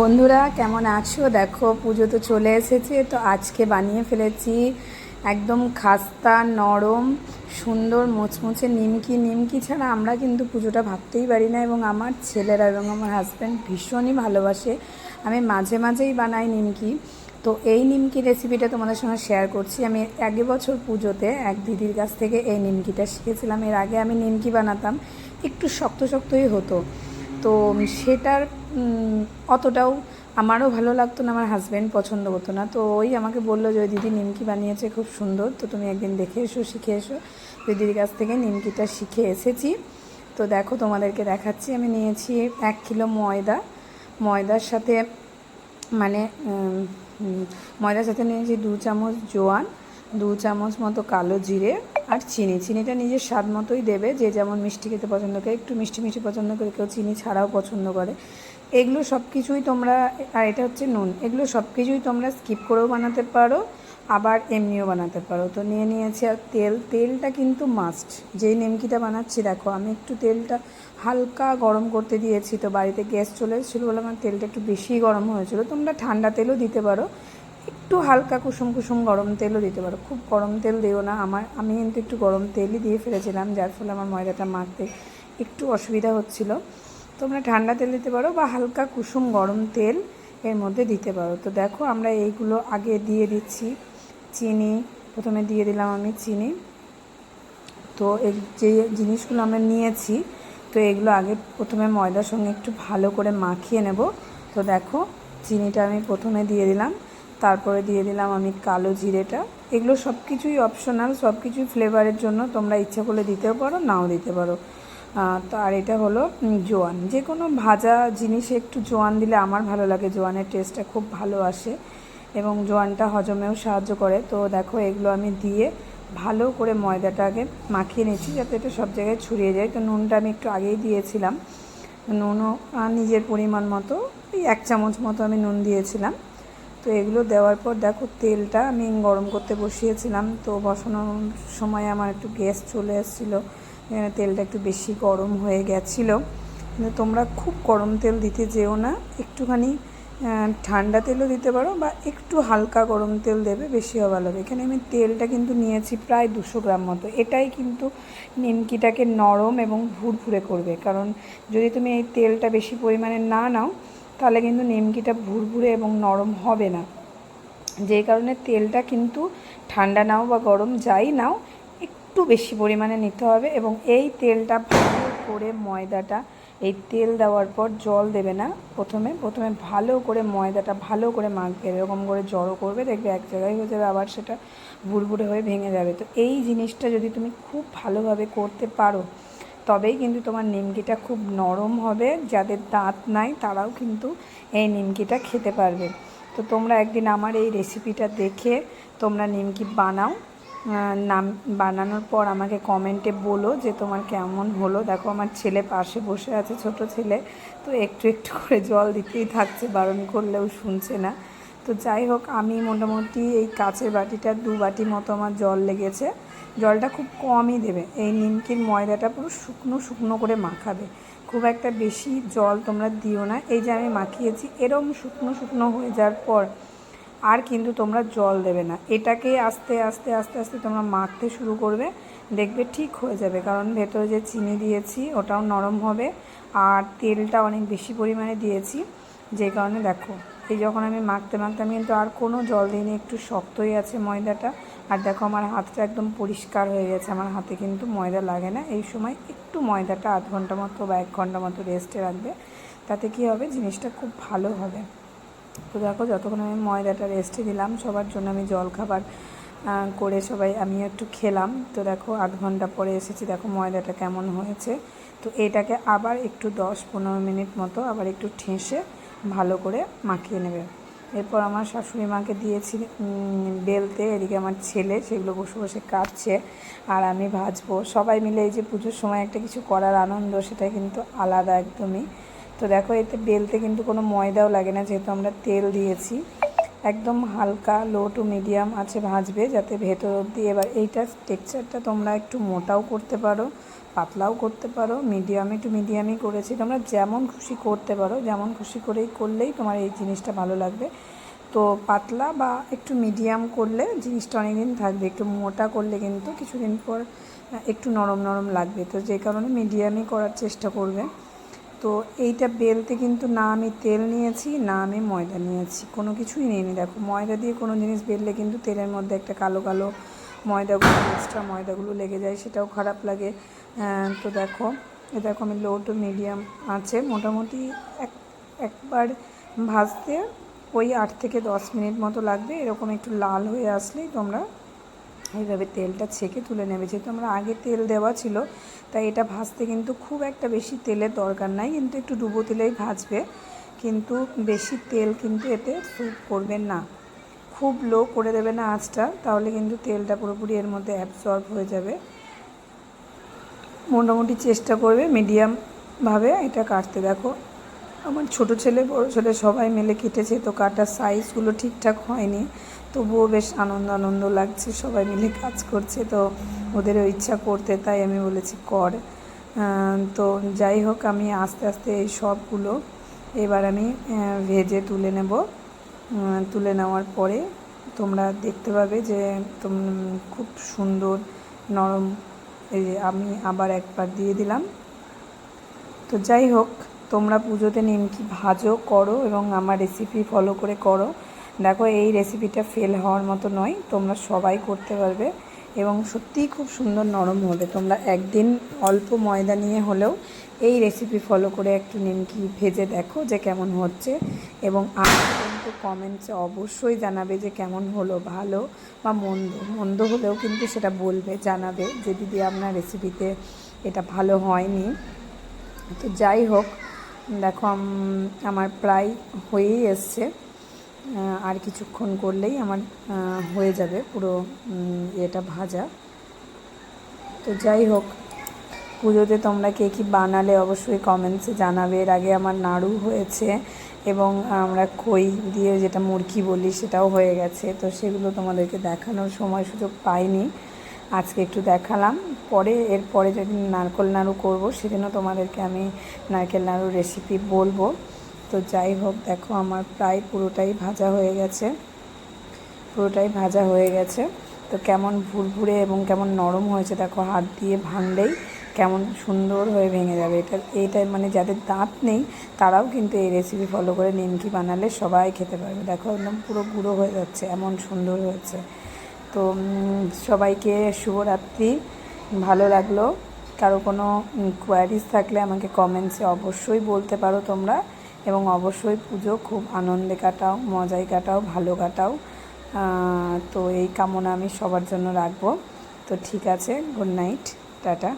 বন্ধুরা, কেমন আছো? দেখো, পুজো তো চলে এসেছে, তো আজকে বানিয়ে ফেলেছি একদম খাস্তা, নরম, সুন্দর, মুচমুচে নিমকি। নিমকি ছাড়া আমরা কিন্তু পুজোটা ভাবতেই পারি না, এবং আমার ছেলেরা এবং আমার হাজব্যান্ড ভীষণই ভালোবাসে। আমি মাঝে মাঝেই বানাই নিমকি। তো এই নিমকি রেসিপিটা তোমাদের সঙ্গে শেয়ার করছি। আমি আগে বছর পুজোতে এক দিদির কাছ থেকে এই নিমকিটা শিখেছিলাম। এর আগে আমি নিমকি বানাতাম, একটু শক্ত শক্তই হতো। তো সেটার অতটাও আমারও ভালো লাগতো না, আমার হাজব্যান্ড পছন্দ করতো না। তো ওই আমাকে বলল যে, ওই দিদি নিমকি বানিয়েছে, খুব সুন্দর। তো তুমি একদিন দেখে এসো, শিখে এসো। ওই দিদির কাছ থেকে নিমকিটা শিখে এসেছি। তো দেখো, তোমাদেরকে দেখাচ্ছি। আমি নিয়েছি এক কিলো ময়দা। ময়দার সাথে মানে ময়দার সাথে নিয়েছি দু চামচ জোয়ান, দু চামচ মতো কালো জিরে আর চিনি। চিনিটা নিজের স্বাদ মতোই দেবে। যে যেমন মিষ্টি খেতে পছন্দ করে, একটু মিষ্টি মিষ্টি পছন্দ করে, কেউ চিনি ছাড়াও পছন্দ করে। এগুলো সব কিছুই তোমরা, আর এটা হচ্ছে নুন, এগুলো সব কিছুই তোমরা স্কিপ করেও বানাতে পারো, আবার এমনিও বানাতে পারো। তো নিয়ে নিয়েছি আর তেল, তেলটা কিন্তু মাস্ট যেই নেমকিটা বানাচ্ছি, দেখো, আমি একটু তেলটা হালকা গরম করতে দিয়েছি, তো বাড়িতে গ্যাস চলে এসেছিল বলে আমার তেলটা একটু বেশি গরম হয়েছিল। তোমরা ঠান্ডা তেলও দিতে পারো, একটু হালকা কুসুম কুসুম গরম তেলও দিতে পারো। খুব গরম তেল দিও না, আমার, আমি কিন্তু একটু গরম তেলই দিয়ে ফেলেছিলাম, যার ফলে আমার ময়দাটা মাখতে একটু অসুবিধা হচ্ছিল। তোমরা ঠান্ডা তেল দিতে পারো বা হালকা কুসুম গরম তেল এর মধ্যে দিতে পারো। তো দেখো আমরা এইগুলো আগে দিয়ে দিচ্ছি চিনি। প্রথমে দিয়ে দিলাম আমি চিনি। তো এই যে জিনিসগুলো আমরা নিয়েছি, তো এগুলো আগে প্রথমে ময়দার সঙ্গে একটু ভালো করে মাখিয়ে নেব। তো দেখো চিনিটা আমি প্রথমে দিয়ে দিলাম। তারপরে দিয়ে দিলাম আমি কালো জিরেটা। এগুলো সব কিছুই অপশনাল সব কিছুই ফ্লেভারের জন্য তোমরা ইচ্ছা করলে দিতেও পারো, নাও দিতে পারো। তো আর এটা হলো জোয়ান। যে কোনো ভাজা জিনিসে একটু জোয়ান দিলে আমার ভালো লাগে। জোয়ানের টেস্টটা খুব ভালো আসে এবং জোয়ানটা হজমেও সাহায্য করে। তো দেখো, এগুলো আমি দিয়ে ভালো করে ময়দাটাকে মাখিয়ে নিচ্ছি যাতে এটা সব জায়গায় ছড়িয়ে যায়। তো নুনটা আমি একটু আগেই দিয়েছিলাম। নুনও নিজের পরিমাণ মতো এক চামচ মতো আমি নুন দিয়েছিলাম। তো এগুলো দেওয়ার পর দেখো, তেলটা আমি গরম করতে বসিয়েছিলাম। তো বসানোর সময় আমার একটু গ্যাস চলে এসেছিল। এখানে তেলটা একটু বেশি গরম হয়ে গেছিল। কিন্তু তোমরা খুব গরম তেল দিতে যেও না, একটুখানি ঠান্ডা তেলও দিতে পারো বা একটু হালকা গরম তেল দেবে বেশিও ভালো হবে। এখানে আমি তেলটা কিন্তু নিয়েছি প্রায় দুশো গ্রাম মতো। এটাই কিন্তু নিমকিটাকে নরম এবং ভুরভুরে করবে। কারণ যদি তুমি এই তেলটা বেশি পরিমাণে না নাও, তাহলে কিন্তু নিমকিটা ভুরভুরে এবং নরম হবে না। যেই কারণে তেলটা কিন্তু ঠান্ডা নাও বা গরম যাই নাও একটু বেশি পরিমাণে নিতে হবে এবং এই তেলটা ভালো করে ময়দাটা, এই তেল দেওয়ার পর জল দেবে না প্রথমে। প্রথমে ভালো করে ময়দাটা ভালো করে মাখবে, এরকম করে জড়ো করবে, দেখবে এক জায়গায় হয়ে যাবে, আবার সেটা বুড়বুড়ে হয়ে ভেঙে যাবে। তো এই জিনিসটা যদি তুমি খুব ভালোভাবে করতে পারো, তবেই কিন্তু তোমার নিমকিটা খুব নরম হবে। যাদের দাঁত নাই, তারাও কিন্তু এই নিমকিটা খেতে পারবে। তো তোমরা একদিন আমার এই রেসিপিটা দেখে তোমরা নিমকি বানাও। নাম বানানোর পর আমাকে কমেন্টে বলো যে তোমার কেমন হলো। দেখো, আমার ছেলে পাশে বসে আছে, ছোট ছেলে। তো একটু একটু করে জল দিতেই থাকছে, বারণ করলেও শুনছে না। তো যাই হোক, আমি মোটামুটি এই কাচের বাটিটা দু বাটি মতো আমার জল লেগেছে। জলটা খুব কমই দেবে। এই নিমকির ময়দাটা পুরো শুকনো শুকনো করে মাখাবে। খুব একটা বেশি জল তোমরা দিও না। এই যে আমি মাখিয়েছি, এরম শুকনো শুকনো হয়ে যাওয়ার পর আর কিন্তু তোমরা জল দেবে না। এটাকে আস্তে আস্তে আস্তে আস্তে তোমরা মাখতে শুরু করবে। দেখবে ঠিক হয়ে যাবে। কারণ ভেতরে যে চিনি দিয়েছি, ওটাও নরম হবে আর তেলটা অনেক বেশি পরিমাণে দিয়েছি। যে কারণে দেখো, এই যখন আমি মাখতে মাখতে আমি কিন্তু আর কোনো জল দিইনি, একটু শক্তই আছে ময়দাটা। আর দেখো আমার হাতটা একদম পরিষ্কার হয়ে গেছে। আমার হাতে কিন্তু ময়দা লাগে না। এই সময় একটু ময়দাটা আধ ঘণ্টা মতো বা এক ঘণ্টা মতো রেস্টে রাখবে। তাতে কী হবে? জিনিসটা খুব ভালো হবে। তো দেখো, যতক্ষণ আমি ময়দাটা রেস্টে দিলাম, সবার জন্য আমি জল খাবার করে সবাই আমি একটু খেলাম। তো দেখো, আধ ঘণ্টা পরে এসেছি, দেখো ময়দাটা কেমন হয়েছে। তো এটাকে আবার একটু দশ পনেরো মিনিট মতো আবার একটু ঠেসে ভালো করে মাখিয়ে নেবে। এরপর আমার শাশুড়ি মাকে দিয়েছি বেলতে, এদিকে আমার ছেলে, সেগুলো বসে বসে কাটছে, আর আমি ভাজবো। সবাই মিলে এই যে পুজোর সময় একটা কিছু করার আনন্দ, সেটা কিন্তু আলাদা একদমই। তো দেখো, এতে বেলতে কিন্তু কোনো ময়দাও লাগে না, যেহেতু আমরা তেল দিয়েছি। একদম হালকা লো টু মিডিয়াম আছে ভাজবে, যাতে ভেতর অবধি। এবার এইটার টেক্সচারটা তোমরা একটু মোটাও করতে পারো, পাতলাও করতে পারো মিডিয়ামে টু মিডিয়ামই করেছি। তোমরা যেমন খুশি করতে পারো, যেমন খুশি করেই করলেই তোমার এই জিনিসটা ভালো লাগবে। তো পাতলা বা একটু মিডিয়াম করলে জিনিসটা অনেক দিন থাকবে, একটু মোটা করলে কিন্তু কিছুদিন পর একটু নরম নরম লাগবে। তো যে কারণে মিডিয়ামই করার চেষ্টা করবে। তো এইটা বেলতে কিন্তু না আমি তেল নিয়েছি, না আমি ময়দা নিয়েছি। কোনো কিছুই নিইনি দেখো, ময়দা দিয়ে কোনো জিনিস বেললে কিন্তু তেলের মধ্যে একটা কালো কালো ময়দাগুলো এক্সট্রা ময়দাগুলো লেগে যায়, সেটাও খারাপ লাগে। তো দেখো, এ দেখো আমি লো টু মিডিয়াম আছে। মোটামুটি এক, একবার ভাজতে ওই আট থেকে দশ মিনিট মতো লাগবে। এরকম একটু লাল হয়ে আসলেই তোমরা এইভাবে তেলটা ছেঁকে তুলে নেবে। যেহেতু আমরা আগে তেল দেওয়া ছিল, তাই এটা ভাজতে কিন্তু খুব একটা বেশি তেলের দরকার নাই, কিন্তু একটু ডুবো তেলেই ভাজবে। কিন্তু বেশি তেল কিন্তু এতে স্যুপ করবেন না। খুব লো করে দেবে না আঁচটা, তাহলে কিন্তু তেলটা পুরোপুরি এর মধ্যে অ্যাবসর্ব হয়ে যাবে। মোটামুটি চেষ্টা করবে মিডিয়ামভাবে এটা কাটতে। দেখো, আমার ছোট ছেলে, বড় ছেলে সবাই মিলে কেটেছে, তো কাটার সাইজগুলো ঠিকঠাক হয়নি। তবুও বেশ আনন্দ আনন্দ লাগছে, সবাই মিলে কাজ করছে, তো ওদেরও ইচ্ছা করতে, তাই আমি বলেছি কর। তো যাই হোক, আমি আস্তে আস্তে এই সবগুলো এবার আমি ভেজে তুলে নেব। তুলে নেওয়ার পরে তোমরা দেখতে পাবে যে খুব সুন্দর নরম, এই যে আমি আবার একবার দিয়ে দিলাম। তো যাই হোক, তোমরা পুজোতে নিমকি ভাজো, করো এবং আমার রেসিপি ফলো করে করো। দেখো, এই রেসিপিটা ফেল হওয়ার মতো নয়, তোমরা সবাই করতে পারবে এবং সত্যিই খুব সুন্দর নরম হবে। তোমরা একদিন অল্প ময়দা নিয়ে হলেও এই রেসিপি ফলো করে একটু নিমকি ভেজে দেখো যে কেমন হচ্ছে এবং আমার কিন্তু কমেন্টসে অবশ্যই জানাবে যে কেমন হলো, ভালো বা মন্দ। মন্দ হলেও কিন্তু সেটা বলবে, জানাবে যে, দিদি, আপনার রেসিপিতে এটা ভালো হয়নি। তো যাই হোক, দেখো আমার প্রায় হয়েই এসছে। আর কিছুক্ষণ করলেই আমার হয়ে যাবে পুরো এটা ভাজা। তো যাই হোক, পুজোতে তোমরা কে কী বানালে অবশ্যই কমেন্টসে জানাবে। এর আগে আমার নাড়ু হয়েছে এবং আমরা খই দিয়ে যেটা মুরগি বলি সেটাও হয়ে গেছে। তো সেগুলো তোমাদেরকে দেখানোর সময় সুযোগ পাইনি। আজকে একটু দেখালাম। পরে, এরপরে যদি নারকেল নাড়ু করব, সেদিনও তোমাদেরকে আমি নারকেল নাড়ুর রেসিপি বলব। তো যাই হোক, দেখো আমার প্রায় পুরোটাই ভাজা হয়ে গেছে। পুরোটাই ভাজা হয়ে গেছে। তো কেমন ভুরভুরে এবং কেমন নরম হয়েছে, দেখো হাত দিয়ে ভাঙলেই কেমন সুন্দর হয়ে ভেঙে যাবে। এটা এইটা মানে যাদের দাঁত নেই, তারাও কিন্তু এই রেসিপি ফলো করে নিমকি বানালে সবাই খেতে পারবে। দেখো একদম পুরো গুঁড়ো হয়ে যাচ্ছে, এমন সুন্দর হয়েছে। তো সবাইকে শুভরাত্রি। ভালো লাগল। কারও কোনো কোয়ারিজ থাকলে আমাকে কমেন্টসে অবশ্যই বলতে পারো তোমরা। এবং অবশ্যই পুজো, খুব আনন্দে কাটাও মজায় কাটাও, ভালো কাটাও। তো এই কামনা আমি সবার জন্য রাখব। তো ঠিক আছে গুড নাইট টাটা।